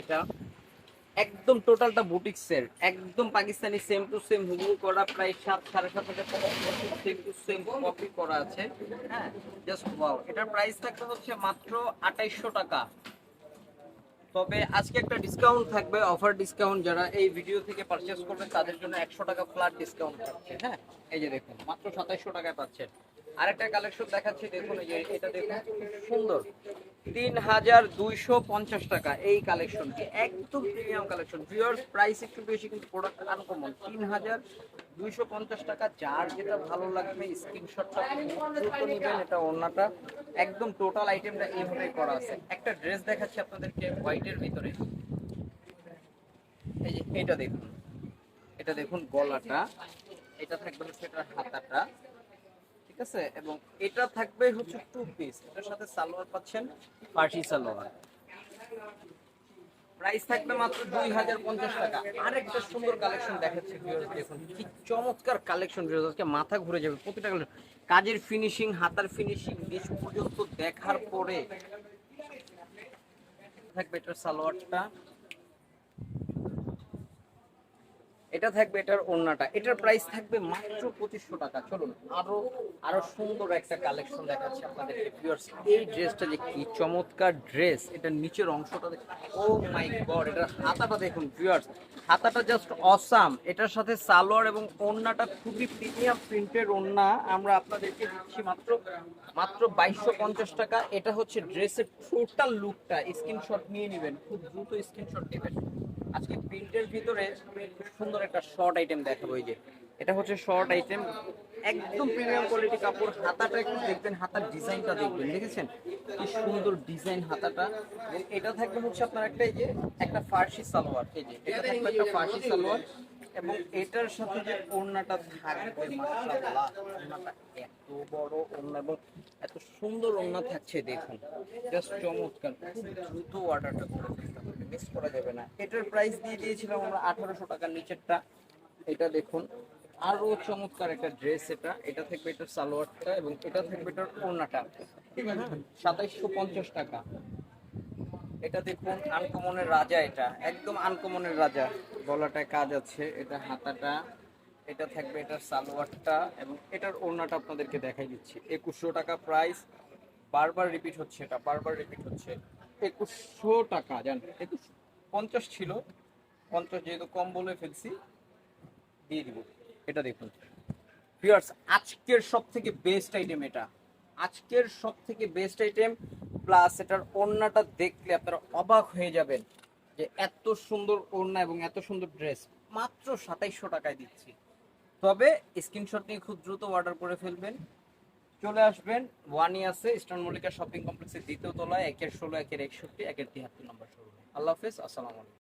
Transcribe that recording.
এটা, একদম টোটালটা বুটিক্সের একদম পাকিস্তানি সেম টু সেম হুবহু করা, প্রায় সাত, সাড়ে সাত হাজার সেম টু সেম কপি করা আছে। হ্যাঁ জাস্ট ওয়াও এটার প্রাইস থাকবে হচ্ছে মাত্র আঠাইশশো টাকা। তবে আজকে একটা ডিসকাউন্ট থাকবে অফার ডিসকাউন্ট যারা এই ভিডিও থেকে পারচেস করবেন, তাদের জন্য একশো টাকা ফ্ল্যাট ডিসকাউন্ট থাকছে হ্যাঁ? এই যে দেখুন, মাত্র সাতাইশশো টাকায় পাচ্ছেন। আরেকটা কালেকশন দেখাচ্ছি, দেখুন এই যে, এটা দেখুন, খুব সুন্দর। তিন হাজার দুইশো পঞ্চাশ টাকা এই কালেকশনটি একদম প্রিমিয়াম কালেকশন ভিউয়ার্স প্রাইস একটু বেশি, কিন্তু প্রোডাক্ট আনকমন তিন হাজার দুইশো পঞ্চাশ টাকা। যার যেটা ভালো লাগবে স্ক্রিনশটটা নেবেন, এটা ওড়নাটা। একদম টোটাল আইটেমটা এইভাবে করা আছে। একটা ড্রেস দেখাচ্ছি আপনাদেরকে হোয়াইটের ভিতরে। এই যে, এটা দেখুন। এটা দেখুন গলাটা। এটা থাকবে এটার হাতাটা। আছে এবং এটা থাকবে হচ্ছে টু পিস এটার সাথে সালোয়ার পাচ্ছেন সালোয়ার। প্রাইস থাকবে মাত্র দুই হাজার পঞ্চাশ টাকা। আরেকটা সুন্দর কালেকশন দেখাচ্ছে দেখুন কি চমৎকার কালেকশন মাথা ঘুরে যাবে প্রতিটা কাজের ফিনিশিং হাতার ফিনিশিং নিচ পর্যন্ত দেখার পরে থাকবে এটার সালোয়ারটা। এটা থাকবে এটার ওড়নাটা। এটার প্রাইস থাকবে মাত্র পঁচিশশো টাকা। চলুন, আরও আরও সুন্দর একটা কালেকশন দেখাচ্ছি আপনাদের এই ড্রেসটা যে কি চমৎকার ড্রেস এটার নিচের অংশটা ও মাই গড এটার হাতাটা দেখুন ভিউয়ার্স হাতাটা জাস্ট অসাম এটার সাথে সালোয়ার এবং ওড়নাটা খুবই প্রিমিয়াম প্রিন্টের ওড়না। আমরা আপনাদেরকে দিচ্ছি মাত্র মাত্র বাইশশো পঞ্চাশ টাকা। এটা হচ্ছে ড্রেসের টোটাল লুকটা স্ক্রিনশট নিয়ে নেবেন, খুব দ্রুত স্ক্রিনশট নেবেন। আজকে প্রিন্টের ভিতরে সুন্দর একটা শর্ট আইটেম দেখাবো এই যে। এটা হচ্ছে শর্ট আইটেম একদম প্রিমিয়াম কোয়ালিটি কাপড়। হাতাটা একটু দেখবেন, হাতার ডিজাইনটা দেখবেন, দেখেছেন? কি সুন্দর ডিজাইন হাতাটা। এটা থাকবে হচ্ছে আপনার একটা এই যে, একটা ফার্সি সালোয়ার। এই যে, এটা থাকবে একটা ফার্সি সালোয়ার। এবং এটার সাথে যে ওড়নাটা থাকবে এত বড় ওড়না এবং এত সুন্দর ওড়না থাকছে, দেখুন। জাস্ট চমৎকার, খুব দ্রুত অর্ডারটা করে ফেলতে হবে। মিস করা যাবে না। এটার প্রাইস দিয়ে দিয়েছিলাম আমরা আঠারোশো টাকার নিচেরটা। এটা দেখুন। আরও চমৎকার একটা ড্রেস এটা। এটা এটার সালোয়ারটা এবং এটা এটার ওড়নাটা। পঞ্চাশ টাকা। এটা দেখুন, আনকমনের রাজা এটা। একদম আনকমনের রাজা। গলাটায় কাজ আছে, এটা হাতাটা। এটা থাকবে এটার সালোয়ারটা এবং এটার ওড়নাটা আপনাদেরকে দেখাই দিচ্ছি। একুশশো টাকা প্রাইস বারবার রিপিট হচ্ছে এটা, বারবার রিপিট হচ্ছে। একুশশো টাকা, জান একুশ পঞ্চাশ ছিল। পঞ্চাশ যেহেতু কম বলে ফেলছি, দিয়ে দিব। এটা দেখুন। ভিউয়ার্স আজকের সব থেকে বেস্ট আইটেম এটা। আজকের সব থেকে বেস্ট আইটেম প্লাস এটার ওড়নাটা দেখলে আপনারা অবাক হয়ে যাবেন যে এত সুন্দর ওড়না এবং এত সুন্দর ড্রেস মাত্র সাতাইশশো টাকায় দিচ্ছি। তবে স্ক্রিনশট নিয়ে খুব দ্রুত অর্ডার করে ফেলবেন। চলে আসবেন। ওয়ানি আছে, ইস্টার্ন মল্লিকা শপিং কমপ্লেক্সের দ্বিতীয় তলায়, একের ষোলো, একের একষট্টি, একের তিয়াত্তর নম্বর শোরুম। আল্লাহ হাফিজ, আসসালামু আলাইকুম।